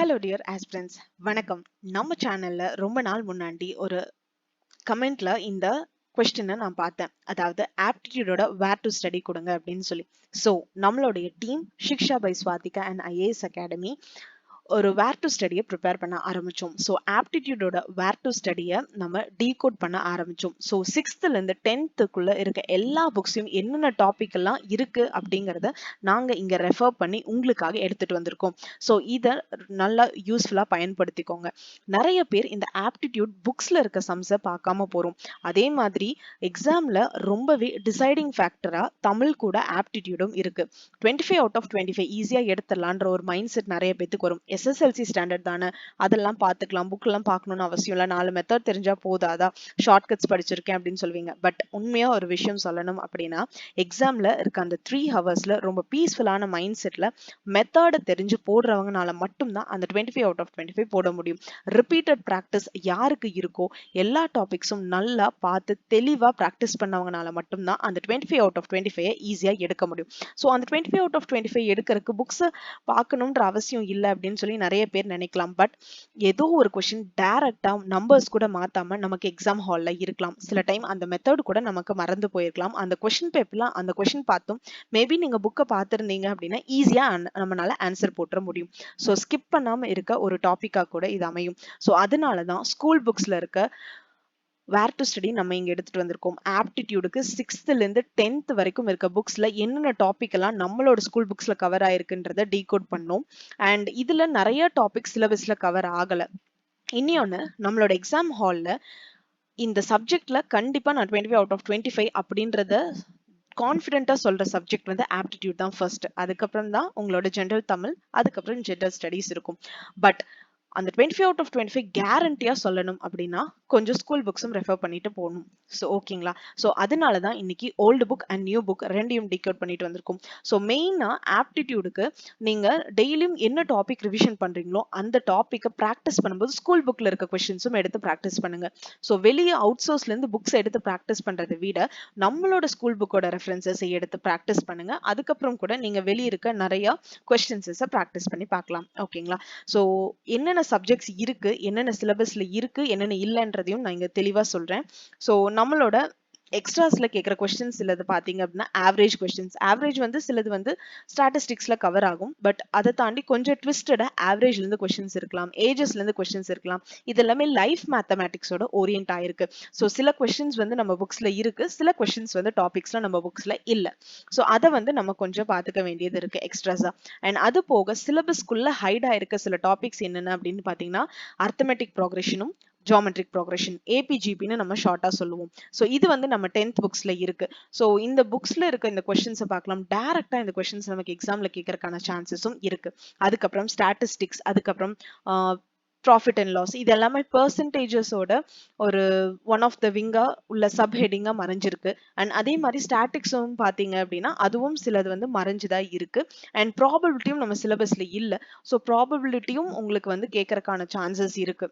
Hello dear aspirants வணக்கம். நம்ம சேனல்ல ரொம்ப நாள் முன்னாடி ஒரு கமெண்ட்ல இந்த கொஸ்டினை நான் பார்த்தேன். அதாவது ஆப்டிடியூடோட வேர் டு ஸ்டடி கொடுங்க அப்படின்னு சொல்லி. ஸோ நம்மளுடைய team Shiksha by Swathika and IAS academy ஒரு வேர் டு ஸ்டடியை ப்ரிப்பேர் பண்ண ஆரம்பித்தோம் ஸோ ஆப்டிடியூடோட வேர் டு ஸ்டடியை நம்ம டீகோட் பண்ண ஆரம்பித்தோம் ஸோ சிக்ஸ்த்துலேருந்து டென்த்துக்குள்ளே இருக்க எல்லா புக்ஸையும் என்னென்ன டாபிக் எல்லாம் இருக்குது அப்படிங்கிறத நாங்கள் இங்கே ரெஃபர் பண்ணி உங்களுக்காக எடுத்துட்டு வந்திருக்கோம். ஸோ இதை நல்லா யூஸ்ஃபுல்லாக பயன்படுத்திக்கோங்க. நிறைய பேர் இந்த ஆப்டிடியூட் புக்ஸில் இருக்க சம்ஸை பார்க்காம போகிறோம் அதே மாதிரி எக்ஸாமில் ரொம்பவே டிசைடிங் ஃபேக்டராக தமிழ் கூட ஆப்டிடியூடும் இருக்குது twenty five out of twenty five ஈஸியாக எடுத்துடலான்ற ஒரு மைண்ட் செட் நிறைய பேத்துக்கு வரும். எஸ்எஸ்எல்சி ஸ்டாண்டர்ட் தானே? அதெல்லாம் பார்த்துக்கலாம். புக்கெல்லாம் பார்க்கணும்னு அவசியம் இல்லை. நாலு மெத்தட் தெரிஞ்சா போதாதா ஷார்ட்கட்ஸ் படிச்சிருக்கேன் அப்படின்னு சொல்லுவீங்க. பட் உண்மையா ஒரு விஷயம் சொல்லணும் அப்படின்னா எக்ஸாம்ல இருக்க அந்த த்ரீ ஹவர்ஸ்ல ரொம்ப பீஸ்ஃபுல்லான மைண்ட் செட்ல மெத்தடை தெரிஞ்சு போடுறவங்கனால மட்டும்தான் அந்த twenty five out of twenty five போட முடியும். ரிப்பீட்டட் ப்ராக்டிஸ் யாருக்கு இருக்கோ எல்லா டாபிக்ஸும் நல்லா பார்த்து தெளிவாக ப்ராக்டிஸ் பண்ணவங்கனால மட்டும்தான் அந்த twenty five out of twenty five ஈஸியாக எடுக்க முடியும். ஸோ அந்த twenty five out of twenty five எடுக்கிறதுக்கு புக்ஸை பார்க்கணுன்ற அவசியம் இல்லை அப்படின்னு சொல்லி நிறைய பேர் நினைக்கலாம். பட் ஏதோ ஒரு கொஷின் டேரெக்டாக நம்பர்ஸ் கூட மாத்தாம நமக்கு எக்ஸாம் ஹால்ல இருக்கலாம். சில டைம் அந்த மெத்தட் கூட நமக்கு மறந்து போயிருக்கலாம். அந்த கொஷின் பேப்பர்லாம் அந்த கொஷின் பார்த்தும் மேபி நீங்க புக்கை பார்த்துருந்தீங்க அப்படின்னா ஈஸியா நம்மளால ஆன்சர் போட்டுற முடியும். ஸோ ஸ்கிப் பண்ணாம இருக்க ஒரு டாப்பிக்காக கூட இது அமையும். ஸோ அதனால தான் ஸ்கூல் புக்ஸ்ல இருக்க வேர் டு ஸ்டடி நம்ம இங்கே எடுத்துட்டு வந்திருக்கோம். ஆப்டிடியூடுக்கு சிக்ஸ்த்துலேருந்து டென்த் வரைக்கும் இருக்க புக்ஸில் என்னென்ன டாபிக் எல்லாம் நம்மளோட ஸ்கூல் புக்ஸில் கவர் ஆயிருக்குன்றத டீகோட் பண்ணோம். அண்ட் இதில் நிறைய டாபிக் சிலபஸில் கவர் ஆகலை. இன்னொன்று நம்மளோட எக்ஸாம் ஹாலில் இந்த சப்ஜெக்டில் கண்டிப்பாக நான் twenty five out of twenty five அப்படின்றத கான்ஃபிடென்ட்டாக சொல்கிற சப்ஜெக்ட் வந்து ஆப்டிடியூட் தான் ஃபர்ஸ்ட் அதுக்கப்புறம் தான் உங்களோட ஜென்ரல் தமிழ் அதுக்கப்புறம் ஜென்ரல் ஸ்டடீஸ் இருக்கும். பட் அந்த twenty five out of twenty five கேரண்டியாக சொல்லணும் அப்படின்னா கொஞ்சம் ஸ்கூல் புக்ஸும் ரெஃபர் பண்ணிட்டு போகணும். ஸோ ஓகேங்களா ஸோ அதனால தான் இன்னைக்கு old book and new book ரெண்டையும் டிகோட் பண்ணிட்டு வந்திருக்கும். ஸோ மெயினாக ஆப்டிடியூடுக்கு நீங்க டெய்லியும் என்ன டாபிக் ரிவிஷன் பண்றீங்களோ அந்த டாப்பிக்கை ப்ராக்டிஸ் பண்ணும்போது ஸ்கூல் புக்ல இருக்க கொஷின்ஸும் எடுத்து ப்ராக்டிஸ் பண்ணுங்க. ஸோ வெளியே அவுட் சோர்ஸ்ல இருந்து புக்ஸ் எடுத்து ப்ராக்டிஸ் பண்றதை விட நம்மளோட ஸ்கூல் புக்கோட ரெஃபரன்சஸை எடுத்து ப்ராக்டிஸ் பண்ணுங்க. அதுக்கப்புறம் கூட நீங்க வெளியே இருக்க நிறைய கொஷின்ஸஸை ப்ராக்டிஸ் பண்ணி பார்க்கலாம். ஓகேங்களா ஸோ என்னென்ன சப்ஜெக்ட்ஸ் இருக்கு என்னென்ன சிலபஸில் இருக்கு என்னென்ன இல்லைன்றதையும் நான் இங்கே தெளிவா சொல்றேன். ஸோ நம்மளோட எக்ஸ்ட்ராஸில் கேட்குற கொஸ்டின்ஸ் சிலது பார்த்தீங்க அப்படின்னா ஆவரேஜ் கொஸ்டின்ஸ் ஆவரேஜ் வந்து சிலது வந்து ஸ்டாட்டிஸ்டிக்ஸில் கவர் ஆகும். பட் அதை தாண்டி கொஞ்சம் ட்விஸ்டடாக ஆவரேஜ்லேருந்து கொஷின்ஸ் கொஸ்டின்ஸ் இருக்கலாம். ஏஜஸ்லேருந்து கொஷின்ஸ் கொஸ்டின்ஸ் இருக்கலாம். இது எல்லாமே லைஃப் மேத்தமேட்டிக்ஸோட ஓரியன்ட் ஆயிருக்கு ஸோ சில கொஸ்டின்ஸ் வந்து நம்ம புக்ஸில் இருக்கு. சில கொஸ்டின்ஸ் வந்து டாபிக்ஸில் நம்ம புக்ஸில் இல்லை. ஸோ அதை வந்து நம்ம கொஞ்சம் பார்த்துக்க வேண்டியது இருக்கு எக்ஸ்ட்ராஸாக அண்ட் அது போக சிலபஸ்க்குள்ளே ஹைட் ஆகிருக்க சில டாபிக்ஸ் என்னென்ன அப்படின்னு பார்த்தீங்கன்னா அர்த்தமெட்டிக் ப்ராக்ரெஷனும் ஜாமெட்ரிக் ப்ராக்ரெஷன் ஏபிஜிபின்னு நம்ம ஷார்ட்டாக சொல்லுவோம். ஸோ இது வந்து நம்ம டென்த் புக்ஸ்ல இருக்கு. ஸோ இந்த புக்ஸ்ல இருக்க இந்த கொஸ்டின்ஸை பார்க்கலாம். டேரெக்டாக இந்த கொஸ்டின்ஸ் நமக்கு எக்ஸாம்ல கேட்கறக்கான சான்சஸும் இருக்கு. அதுக்கப்புறம் ஸ்டாட்டிஸ்டிக்ஸ் அதுக்கப்புறம் ப்ராஃபிட் அண்ட் லாஸ் இது எல்லாமே பர்சன்டேஜஸோட ஒரு ஒன் ஆஃப் த விங்கா உள்ள சப் ஹெட்டிங்கா மறைஞ்சிருக்கு. அண்ட் அதே மாதிரி ஸ்டாட்டிக்ஸும் பார்த்தீங்க அப்படின்னா அதுவும் சிலது வந்து மறைஞ்சுதான் இருக்கு. அண்ட் ப்ராபபிலிட்டியும் நம்ம சிலபஸ்ல இல்லை. ஸோ ப்ராபபிலிட்டியும் உங்களுக்கு வந்து கேட்கறக்கான சான்சஸ் இருக்கு.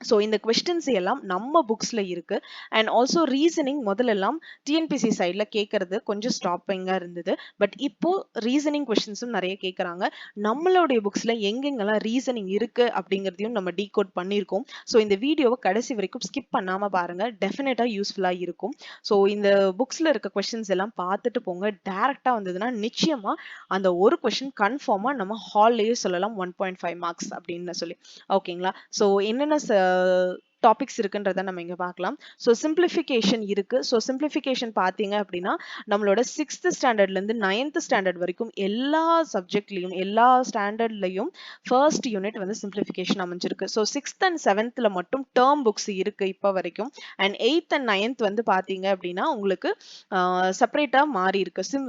ஸோ இந்த கொஸ்டின்ஸ் எல்லாம் நம்ம புக்ஸில் இருக்குது அண்ட் ஆல்சோ ரீசனிங் முதலெல்லாம் டிஎன்பிசி சைடில் கேட்கறது கொஞ்சம் ஸ்டாப்பிங்காக இருந்தது. பட் இப்போது ரீசனிங் கொஸ்டின்ஸும் நிறைய கேட்குறாங்க நம்மளுடைய புக்ஸில் எங்கெங்கெல்லாம் ரீசனிங் இருக்குது அப்படிங்கிறதையும் நம்ம டீகோட் பண்ணியிருக்கோம். ஸோ இந்த வீடியோவை கடைசி வரைக்கும் ஸ்கிப் பண்ணாமல் பாருங்கள் டெஃபினட்டாக யூஸ்ஃபுல்லாக இருக்கும். ஸோ இந்த புக்ஸில் இருக்க கொஸ்டின்ஸ் எல்லாம் பார்த்துட்டு போங்க. டேரெக்டாக வந்ததுன்னா நிச்சயமாக அந்த ஒரு கொஸ்டின் கன்ஃபார்மாக நம்ம ஹால்லேயே சொல்லலாம். ஒன் பாயிண்ட் ஃபைவ் மார்க்ஸ் அப்படின்னு சொல்லி. ஓகேங்களா ஸோ என்னென்ன 呃 டாபிக்ஸ் இருக்குன்றத நம்ம இங்கே பார்க்கலாம். ஸோ சிம்பிளிஃபிகேஷன் இருக்கு. ஸோ சிம்பிளிஃபிகேஷன் பார்த்தீங்க அப்படின்னா நம்மளோட சிக்ஸ்த் ஸ்டாண்டர்ட்லேருந்து நைன்த் ஸ்டாண்டர்ட் வரைக்கும் எல்லா சப்ஜெக்ட்லையும் எல்லா ஸ்டாண்டர்ட்லையும் ஃபர்ஸ்ட் யூனிட் வந்து சிம்பிளிஃபிகேஷன் அமைஞ்சிருக்கு. ஸோ சிக்ஸ்த் அண்ட் செவன்த்தில் மட்டும் டேர்ம் புக்ஸ் இருக்கு இப்போ வரைக்கும். அண்ட் எயித் அண்ட் நைன்த் வந்து பார்த்தீங்க அப்படின்னா உங்களுக்கு செப்பரேட்டாக மாறி இருக்கு. சிம்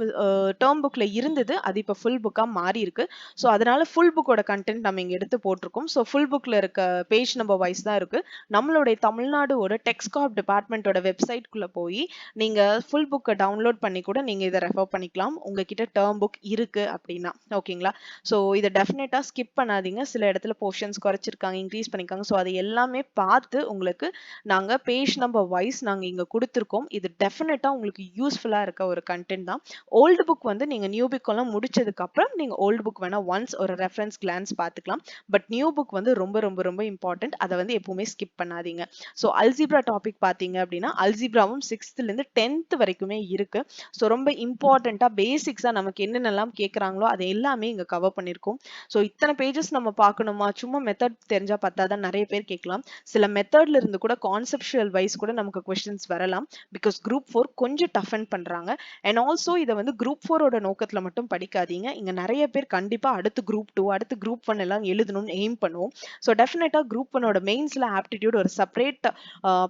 டேர்ம் புக்கில் இருந்தது அது இப்போ ஃபுல் புக்காக மாறி இருக்கு. ஸோ அதனால ஃபுல் புக்கோட கண்டென்ட் நம்ம இங்கே எடுத்து போட்டிருக்கோம். ஸோ ஃபுல் புக்கில் இருக்க பேஜ் நம்பர் வைஸ் தான் இருக்கு. நம்ம நம்மளுடைய தமிழ்நாடோட டெக்ஸ்காப் டிபார்ட்மெண்ட்டோட வெப்சைட்குள்ளே போய் நீங்கள் ஃபுல் புக்கை டவுன்லோட் பண்ணி கூட நீங்கள் இதை ரெஃபர் பண்ணிக்கலாம். உங்ககிட்ட டேர்ம் புக் இருக்குது அப்படின்னா. ஓகேங்களா ஸோ இதை டெஃபினட்டாக ஸ்கிப் பண்ணாதீங்க. சில இடத்துல போர்ஷன்ஸ் குறைச்சிருக்காங்க இன்க்ரீஸ் பண்ணியிருக்காங்க ஸோ அதை எல்லாமே பார்த்து உங்களுக்கு நாங்கள் பேஜ் நம்பர் வைஸ் நாங்கள் இங்கே கொடுத்துருக்கோம். இது டெஃபினட்டாக உங்களுக்கு யூஸ்ஃபுல்லாக இருக்க ஒரு கண்டென்ட் தான். ஓல்டு புக் வந்து நீங்கள் நியூ புக்கெல்லாம் முடிச்சதுக்கப்புறம் நீங்கள் ஓல்டு புக் வேணால் ஒன்ஸ் ஒரு ரெஃபரன்ஸ் கிளான்ஸ் பார்த்துக்கலாம். பட் நியூ புக் வந்து ரொம்ப ரொம்ப ரொம்ப இம்பார்ட்டன்ட் அதை வந்து எப்பவுமே ஸ்கிப் பண்ணாதீங்க. ஸோ அல்ஜிப்ரா டாபிக் பார்த்தீங்க அப்படின்னா அல்ஜிப்ராவும் சிக்ஸ்த்ல இருந்து டென்த் வரைக்குமே இருக்கு. ஸோ ரொம்ப இம்பார்ட்டண்ட்டாக பேசிக்ஸா நமக்கு என்னென்னலாம் கேட்குறாங்களோ அதை எல்லாமே இங்க கவர் பண்ணியிருக்கோம் ஸோ இத்தனை பேஜஸ் நம்ம பார்க்கணுமா? சும்மா மெத்தட் தெரிஞ்சா பத்தாதான் நிறைய பேர் கேட்கலாம். சில மெத்தட்ல இருந்து கூட கான்செப்டுவல் வைஸ் கூட நமக்கு கொஸ்டின்ஸ் வரலாம். பிகாஸ் குரூப் ஃபோர் கொஞ்சம் டஃபன் பண்றாங்க. அண்ட் ஆல்சோ இதை வந்து குரூப் ஃபோரோட நோக்கத்துல மட்டும் படிக்காதீங்க. இங்க நிறைய பேர் கண்டிப்பா அடுத்து குரூப் டூ அடுத்து குரூப் ஒன் எல்லாம் எழுதணும்னு எய்ம் பண்ணுவோம். ஸோ டெஃபினட்டாக குரூப் ஒன்னோட மெயின்ஸ்ல ஆப்டிடியூட் ஒரு செப்பரேட்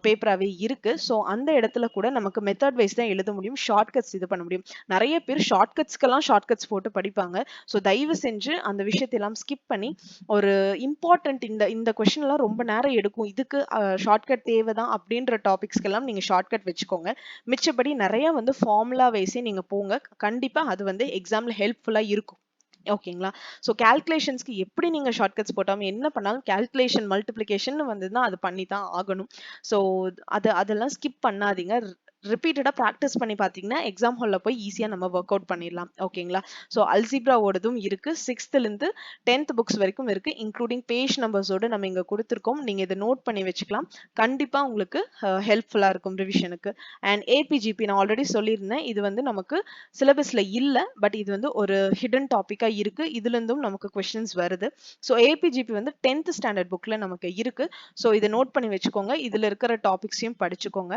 பேப்பராகவே இருக்கு. ஸோ அந்த இடத்துல கூட நமக்கு மெத்தட் வைஸ் தான் எழுத முடியும் ஷார்ட்கட்ஸ் இது பண்ண முடியும். நிறைய பேர் ஷார்ட்கட்ஸ்க்கெல்லாம் ஷார்ட்கட்ஸ் போட்டு படிப்பாங்க. ஸோ தயவு செஞ்சு அந்த விஷயத்தெல்லாம் ஸ்கிப் பண்ணி ஒரு இம்பார்ட்டன்ட் இந்த இந்த கொஷின்லாம் எல்லாம் ரொம்ப நேரம் எடுக்கும். இதுக்கு ஷார்ட்கட் தேவை தான் அப்படின்ற டாபிக்ஸ்க்கெல்லாம் நீங்க ஷார்ட்கட் வச்சுக்கோங்க. மிச்சபடி நிறைய வந்து ஃபார்முலா வைஸே நீங்க போங்க. கண்டிப்பா அது வந்து எக்ஸாம்ல ஹெல்ப்ஃபுல்லா இருக்கும். ஓகேங்களா? ஸோ கேல்குலேஷன்ஸ்க்கு எப்படி நீங்க ஷார்ட்கட்ஸ் போட்டாலும் என்ன பண்ணாலும் கேல்குலேஷன் மல்டிப்ளிகேஷன் வந்து தான் அது பண்ணி தான் ஆகணும். ஸோ அது அதெல்லாம் ஸ்கிப் பண்ணாதீங்க. ரிப்பீட்டடாக ப்ராக்டிஸ் பண்ணி பார்த்தீங்கன்னா எக்ஸாம் ஹாலில் போய் ஈஸியாக நம்ம ஒர்க் அவுட் பண்ணிடலாம் ஓகேங்களா ஸோ அல்சிப்ராவோடதும் இருக்கு. சிக்ஸ்த்துலேருந்து டென்த் புக்ஸ் வரைக்கும் இருக்கு. இன்க்ளூடிங் பேஜ் நம்பர்ஸோடு நம்ம இங்கே கொடுத்துருக்கோம். நீங்கள் இதை நோட் பண்ணி வச்சுக்கலாம். கண்டிப்பாக உங்களுக்கு ஹெல்ப்ஃபுல்லாக இருக்கும் ரிவிஷனுக்கு அண்ட் ஏபிஜிபி நான் ஆல்ரெடி சொல்லியிருந்தேன். இது வந்து நமக்கு சிலபஸில் இல்லை பட் இது வந்து ஒரு ஹிடன் டாப்பிக்காக இருக்கு. இதுலேருந்தும் நமக்கு கொஷின்ஸ் வருது. ஸோ ஏபிஜிபி வந்து டென்த் ஸ்டாண்டர்ட் புக்கில் நமக்கு இருக்கு. ஸோ இதை நோட் பண்ணி வச்சுக்கோங்க. இதில் இருக்கிற டாபிக்ஸையும் படிச்சுக்கோங்க.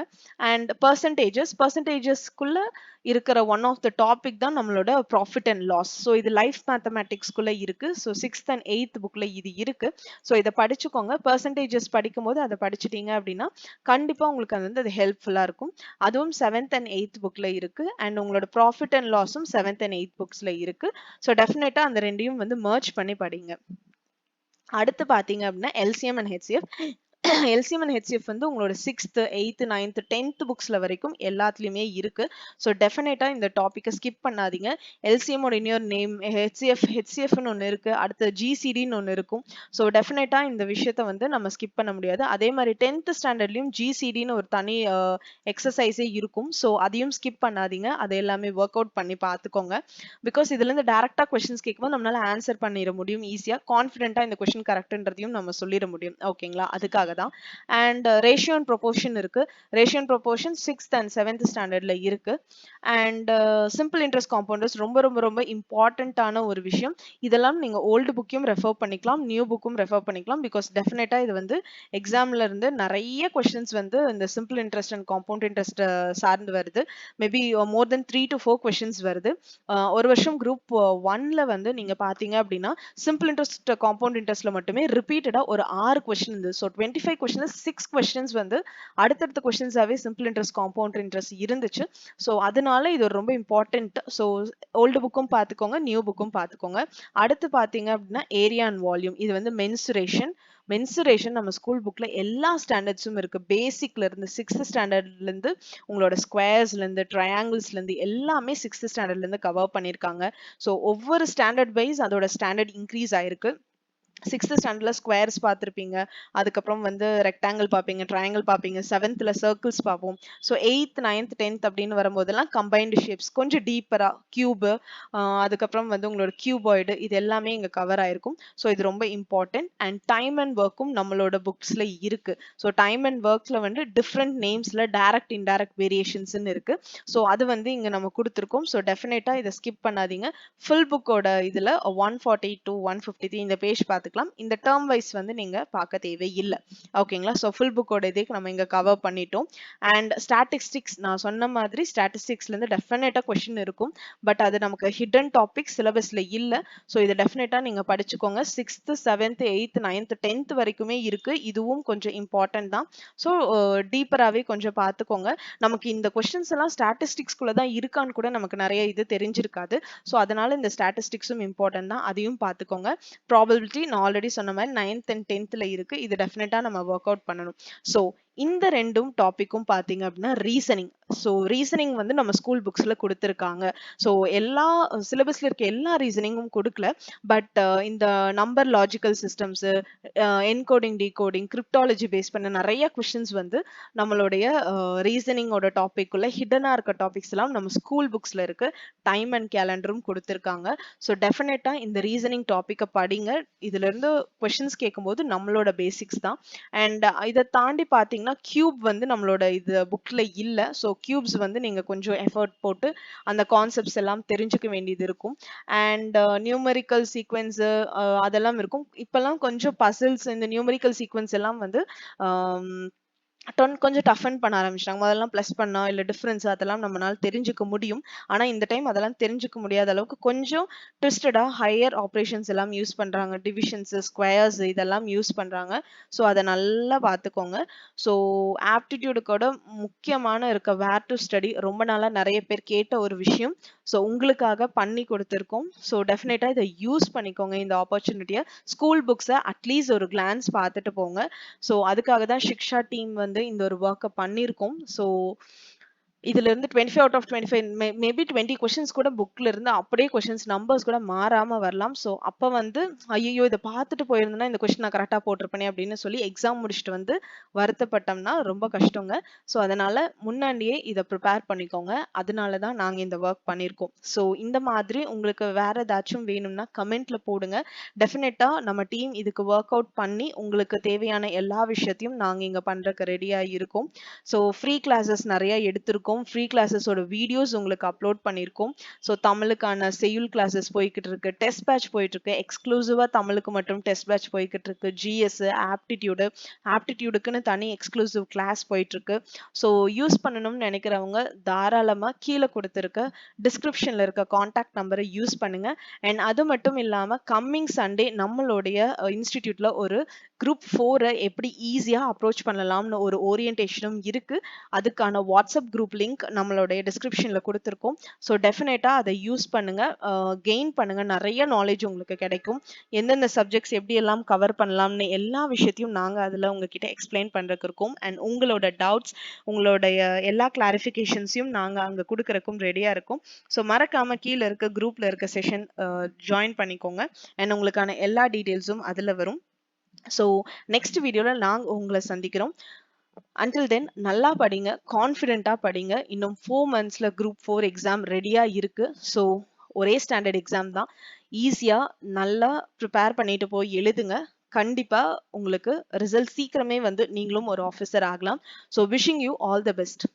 அண்ட் பர்சன்ட் பர்சன்டேஜஸ் பர்சன்டேஜஸ்க்குள்ள இருக்கிற ஒன் ஆஃப் த டாபிக் தான் நம்மளோட ப்ராஃபிட் அண்ட் லாஸ் ஸோ இது லைஃப் மேத்தமேட்டிக்ஸ்குள்ள இருக்கு. ஸோ சிக்ஸ்த் அண்ட் எயித் புக்ல இது இருக்கு. ஸோ இதை படிச்சுக்கோங்க. பர்சன்டேஜஸ் படிக்கும் போது அதை படிச்சுட்டீங்க அப்படின்னா கண்டிப்பா உங்களுக்கு அது வந்து அது ஹெல்ப்ஃபுல்லா இருக்கும். அதுவும் செவன்த் அண்ட் எயித் புக்ல இருக்கு. அண்ட் உங்களோட ப்ராஃபிட் அண்ட் லாஸும் செவன்த் அண்ட் எயித் புக்ஸ்ல இருக்கு. ஸோ டெஃபினட்டா அந்த ரெண்டையும் வந்து மர்ச் பண்ணி படிங்க. அடுத்து பார்த்தீங்க அப்படின்னா LCM and HCF LCM and HCF வந்து உங்களோட சிக்ஸ்த்து எயித்து நைன்த்து டென்த் புக்ஸில் வரைக்கும் எல்லாத்துலேயுமே இருக்குது ஸோ டெஃபினட்டாக இந்த டாப்பிக்கை ஸ்கிப் பண்ணாதீங்க. எல்சிஎம்மோட இன்னொரு நேம் ஹெச்சிஎஃப் ஹெச்சிஎஃப்னு ஒன்று இருக்குது அடுத்து ஜிசிடின்னு ஒன்று இருக்கும். ஸோ டெஃபினட்டாக இந்த விஷயத்த வந்து நம்ம ஸ்கிப் பண்ண முடியாது. அதே மாதிரி டென்த் ஸ்டாண்டர்ட்லையும் ஜிசிடின்னு ஒரு தனி எக்ஸசைஸே இருக்கும். ஸோ அதையும் ஸ்கிப் பண்ணாதீங்க. அதை எல்லாமே ஒர்க் அவுட் பண்ணி பார்த்துக்கோங்க பிகாஸ் இதுலேருந்து டேரெக்டாக கொஷின்ஸ் கேட்கும்போது நம்மளால் ஆன்சர் பண்ணிட முடியும் ஈஸியாக கான்ஃபிடென்ட்டாக இந்த கொஷின் கரெக்டுன்றதையும் நம்ம சொல்லிட முடியும். ஓகேங்களா அதுக்காக தான். அண்ட் ரேஷியோ அண்ட் ப்ரொபோர்ஷன் இருக்கு. Ratio and proportion sixth and seventh ஸ்டாண்டர்ட்ல இருக்கு. அண்ட் சிம்பிள் இன்ட்ரெஸ்ட் காம்பவுண்டர்ஸ் ரொம்ப ரொம்ப ரொம்ப இம்பார்ட்டண்ட்டான ஒரு விஷயம். இதெல்லாம் நீங்க ஓல்டு புக்கையும் ரெஃபர் பண்ணிக்கலாம். நியூ புக்கும் ரெஃபர் பண்ணிக்கலாம். பிகாஸ் டெஃபினட்டா இது வந்து எக்ஸாம்ல இருந்து நிறைய கொஸ்டின்ஸ் வந்து இந்த simple interest and compound interest சார்ந்து வருது. Maybe more then three to four questions வருது. Uh, ஒரு வருஷம் குரூப் ஒன்ல uh, வந்து நீங்க பாத்தீங்க அப்படின்னா சிம்பிள் இன்ட்ரெஸ்ட் காம்பவுண்ட் இன்ட்ரெஸ்ட்ல மட்டுமே ரிப்பீட்டடா ஒரு ஆறு கொஸ்டின் இருந்தது. So twenty five questions six questions வந்து அடுத்தடுத்த கொஸ்டின்ஸாவே சிம்பிள் இன்ட்ரெஸ்ட் காம்பவுண்ட் இன்ட்ரெஸ்ட் இருந்துச்சு. ஸோ அதனால இது ஒரு ரொம்ப இம்பார்ட்டண்ட் ஸோ ஓல்டு புக்கும் பார்த்துக்கோங்க நியூ புக்கும் பார்த்துக்கோங்க அடுத்து பார்த்தீங்க அப்படின்னா ஏரியா அண்ட் வால்யூம் இது வந்து மென்சுரேஷன் மென்சுரேஷன் நம்ம ஸ்கூல் புக்ல எல்லா ஸ்டாண்டர்ட்ஸும் இருக்கு. பேசிக்ல இருந்து சிக்ஸ்த் ஸ்டாண்டர்ட்ல இருந்து உங்களோட ஸ்கொயர்ஸ்ல இருந்து ட்ரையாங்கிள்ஸ்ல இருந்து எல்லாமே சிக்ஸ்த் ஸ்டாண்டர்ட்ல இருந்து கவர் பண்ணியிருக்காங்க ஸோ ஒவ்வொரு ஸ்டாண்டர்ட் வைஸ் அதோட ஸ்டாண்டர்ட் இன்க்ரீஸ் ஆயிருக்கு. சிக்ஸ்த் ஸ்டாண்டர்டில் ஸ்கொயர்ஸ் பார்த்துருப்பீங்க. அதுக்கப்புறம் வந்து ரெக்டாங்கிள் பார்ப்பீங்க ட்ரையாங்கிள் பார்ப்பீங்க செவன்த்தில் சர்க்கிள்ஸ் பார்ப்போம். ஸோ எயித் நைன்த் டென்த் அப்படின்னு வரும்போதெல்லாம் கம்பைன்டு ஷேப்ஸ் கொஞ்சம் டீப்பராக கியூபு அதுக்கப்புறம் வந்து உங்களோட கியூபாய்டு இது எல்லாமே இங்கே கவர் ஆயிருக்கும். ஸோ இது ரொம்ப இம்பார்ட்டன்ட் அண்ட் டைம் அண்ட் ஒர்க்கும் நம்மளோட புக்ஸில் இருக்குது ஸோ டைம் அண்ட் ஒர்க்ஸில் வந்து டிஃப்ரெண்ட் நேம்ஸில் டேரக்ட் இன்டைரக்ட் வேரியேஷன்ஸ்னு இருக்குது ஸோ அது வந்து இங்கே நம்ம கொடுத்துருக்கோம். ஸோ டெஃபினட்டாக இதை ஸ்கிப் பண்ணாதீங்க. ஃபுல் புக்கோட இதில் one forty two one fifty three இந்த பேஜ் பார்த்துக்கலாம் இந்த டேர்ம் வைஸ் வந்து நீங்க பார்க்க தேவையில்லை. ஓகேங்களா ஸோ ஃபுல் புக்கோட இதே நம்ம இங்க கவர் பண்ணிட்டோம். அண்ட் ஸ்டாட்டிஸ்டிக்ஸ் நான் சொன்ன மாதிரி ஸ்டாட்டிஸ்டிக்ஸ்லேருந்து இருந்து கொஷின் இருக்கும். பட் அது நமக்கு ஹிடன் டாபிக் சிலபஸ்ல இல்ல. ஸோ இதை டெஃபினட்டாக நீங்க படிச்சுக்கோங்க. Sixth seventh eighth ninth tenth வரைக்குமே இருக்கு. இதுவும் கொஞ்சம் இம்பார்ட்டன்ட் தான். ஸோ டீப்பராகவே கொஞ்சம் பார்த்துக்கோங்க. நமக்கு இந்த கொஷின்ஸ் எல்லாம் ஸ்டாட்டிஸ்டிக்ஸ்குள்ளே தான் இருக்கான்னு கூட நமக்கு நிறைய இது தெரிஞ்சிருக்காது. ஸோ அதனால இந்த ஸ்டாட்டிஸ்டிக்ஸும் இம்பார்ட்டன்ட் தான். அதையும் பார்த்துக்கோங்க. ப்ராபபிலிட்டி நான் ஆல்ரெடி சொன்ன மாதிரி நைன்த் அண்ட் டென்த்தில் இருக்கு. இது டெஃபினட்டாக நம்ம ஒர்க் அவுட் பண்ணணும். ஸோ இந்த ரெண்டும் டாப்பிக்கும் பார்த்தீங்க அப்படின்னா ரீசனிங் ஸோ ரீசனிங் வந்து நம்ம ஸ்கூல் புக்ஸில் கொடுத்துருக்காங்க. ஸோ எல்லா சிலபஸில் இருக்க எல்லா ரீசனிங்கும் கொடுக்கல. பட் இந்த number logical systems encoding decoding cryptology base பண்ண நிறைய கொஷின்ஸ் வந்து நம்மளுடைய ரீசனிங்கோட டாப்பிக்குள்ளே ஹிடனாக இருக்க டாபிக்ஸ் எல்லாம் நம்ம ஸ்கூல் புக்ஸில் இருக்கு. டைம் அண்ட் கேலண்டரும் கொடுத்துருக்காங்க. ஸோ டெஃபினட்டாக இந்த ரீசனிங் டாப்பிக்கை படிங்க. இதுலேருந்து கொஷின்ஸ் கேட்கும்போது நம்மளோட பேசிக்ஸ் தான். அண்ட் இதை தாண்டி பார்த்தீங்கன்னா பார்த்தீங்கன்னா கியூப் வந்து நம்மளோட இது புக்ல இல்ல. ஸோ கியூப்ஸ் வந்து நீங்க கொஞ்சம் எஃபர்ட் போட்டு அந்த கான்செப்ட்ஸ் எல்லாம் தெரிஞ்சுக்க வேண்டியது இருக்கும். அண்ட் நியூமரிக்கல் சீக்வென்ஸு அதெல்லாம் இருக்கும். இப்பெல்லாம் கொஞ்சம் பசில்ஸ் இந்த நியூமரிக்கல் சீக்வென்ஸ் எல்லாம் வந்து um, டொன் கொஞ்சம் டஃபன் பண்ண ஆரம்பிச்சிட்டாங்க. முதல்லாம் ப்ளஸ் பண்ணா இல்லை டிஃப்ரென்ஸ் அதெல்லாம் நம்மளால தெரிஞ்சுக்க முடியும். ஆனால் இந்த டைம் அதெல்லாம் தெரிஞ்சுக்க முடியாத அளவுக்கு கொஞ்சம் ட்விஸ்டடாக ஹையர் ஆப்ரேஷன்ஸ் எல்லாம் யூஸ் பண்ணுறாங்க டிவிஷன்ஸ் ஸ்கொயர்ஸ் இதெல்லாம் யூஸ் பண்ணுறாங்க ஸோ அதை நல்லா பார்த்துக்கோங்க. ஸோ ஆப்டிடியூடுக்கோட முக்கியமான இருக்க வேர் டு ஸ்டடி ரொம்ப நாளாக நிறைய பேர் கேட்ட ஒரு விஷயம். ஸோ உங்களுக்காக பண்ணி கொடுத்துருக்கோம். ஸோ டெஃபினட்டாக இதை யூஸ் பண்ணிக்கோங்க இந்த ஆப்பர்ச்சுனிட்டியை ஸ்கூல் புக்ஸை அட்லீஸ்ட் ஒரு கிளான்ஸ் பார்த்துட்டு போங்க. ஸோ அதுக்காக தான் சிக்ஷா டீம் வந்து இந்த ஒரு ஒர்க்கை பண்ணியிருக்கோம் ஸோ இதுல இருந்து twenty five out of twenty five maybe twenty questions கூட புக்ல இருந்து அப்படியே கொஷின்ஸ் நம்பர்ஸ் கூட மாறாம வரலாம். ஸோ அப்போ வந்து ஐயோ இதை பார்த்துட்டு போயிருந்தேன்னா இந்த கொஷின் நான் கரெக்டாக போட்டிருப்பேனே அப்படின்னு சொல்லி எக்ஸாம் முடிச்சுட்டு வந்து வருத்தப்பட்டோம்னா ரொம்ப கஷ்டங்க. ஸோ அதனால முன்னாடியே இதை ப்ரிப்பேர் பண்ணிக்கோங்க. அதனால தான் நாங்கள் இந்த ஒர்க் பண்ணியிருக்கோம் ஸோ இந்த மாதிரி உங்களுக்கு வேற ஏதாச்சும் வேணும்னா கமெண்ட்ல போடுங்க. டெஃபினட்டா நம்ம டீம் இதுக்கு ஒர்க் அவுட் பண்ணி உங்களுக்கு தேவையான எல்லா விஷயத்தையும் நாங்கள் இங்கே பண்றதுக்கு ரெடியா இருக்கோம் ஸோ ஃப்ரீ கிளாஸஸ் நிறைய எடுத்திருக்கோம். பண்ணியிருக்கோம் ஃப்ரீ கிளாஸஸோட வீடியோஸ் உங்களுக்கு அப்லோட் பண்ணியிருக்கோம் ஸோ தமிழுக்கான செய்யுள் கிளாஸஸ் போய்கிட்டு இருக்கு டெஸ்ட் பேட்ச் போயிட்டு இருக்கு எக்ஸ்க்ளூசிவாக தமிழுக்கு மட்டும் டெஸ்ட் பேட்ச் போய்கிட்டு இருக்கு ஜிஎஸ் ஆப்டிடியூடு ஆப்டிடியூடுக்குன்னு தனி எக்ஸ்க்ளூசிவ் கிளாஸ் போயிட்டு இருக்கு ஸோ யூஸ் பண்ணணும்னு நினைக்கிறவங்க தாராளமாக கீழே கொடுத்துருக்க டிஸ்கிரிப்ஷனில் இருக்க காண்டாக்ட் நம்பரை யூஸ் பண்ணுங்க. அண்ட் அது மட்டும் இல்லாமல் கம்மிங் சண்டே நம்மளுடைய இன்ஸ்டிடியூட்டில் ஒரு குரூப் ஃபோரை எப்படி ஈஸியாக அப்ரோச் பண்ணலாம்னு ஒரு ஓரியன்டேஷனும் இருக்கு. அதுக்கான வாட்ஸ்அப் குரூப் லிங்க் நம்மளுடைய டிஸ்கிரிப்ஷனில் கொடுத்துருக்கோம். ஸோ டெஃபினட்டாக அதை யூஸ் பண்ணுங்க. கெயின் பண்ணுங்க. நிறைய நாலேஜ் உங்களுக்கு கிடைக்கும். எந்தெந்த சப்ஜெக்ட்ஸ் எப்படி எல்லாம் கவர் பண்ணலாம்னு எல்லா விஷயத்தையும் நாங்கள் அதில் உங்ககிட்ட எக்ஸ்பிளைன் பண்றதுக்கு இருக்கோம். அண்ட் உங்களோட டவுட்ஸ் உங்களுடைய எல்லா கிளாரிஃபிகேஷன்ஸையும் நாங்கள் அங்கே கொடுக்குறக்கும் ரெடியாக இருக்கும். ஸோ மறக்காமல் கீழே இருக்க குரூப்பில் இருக்க செஷன் ஜாயின் பண்ணிக்கோங்க. அண்ட் உங்களுக்கான எல்லா டீட்டெயில்ஸும் அதில் வரும். ஸோ நெக்ஸ்ட் வீடியோவில் நாங்கள் உங்களை சந்திக்கிறோம். அன்டில் தென் நல்லா படிங்க கான்ஃபிடென்ட்டாக படிங்க. இன்னும் ஃபோர் மந்த்ஸில் குரூப் ஃபோர் எக்ஸாம் ரெடியாக இருக்கு. ஸோ ஒரே ஸ்டாண்டர்ட் எக்ஸாம் தான். ஈஸியாக நல்லா ப்ரிப்பேர் பண்ணிட்டு போய் எழுதுங்க. கண்டிப்பாக உங்களுக்கு ரிசல்ட் சீக்கிரமே வந்து நீங்களும் ஒரு ஆஃபீஸர் ஆகலாம். So wishing you all the best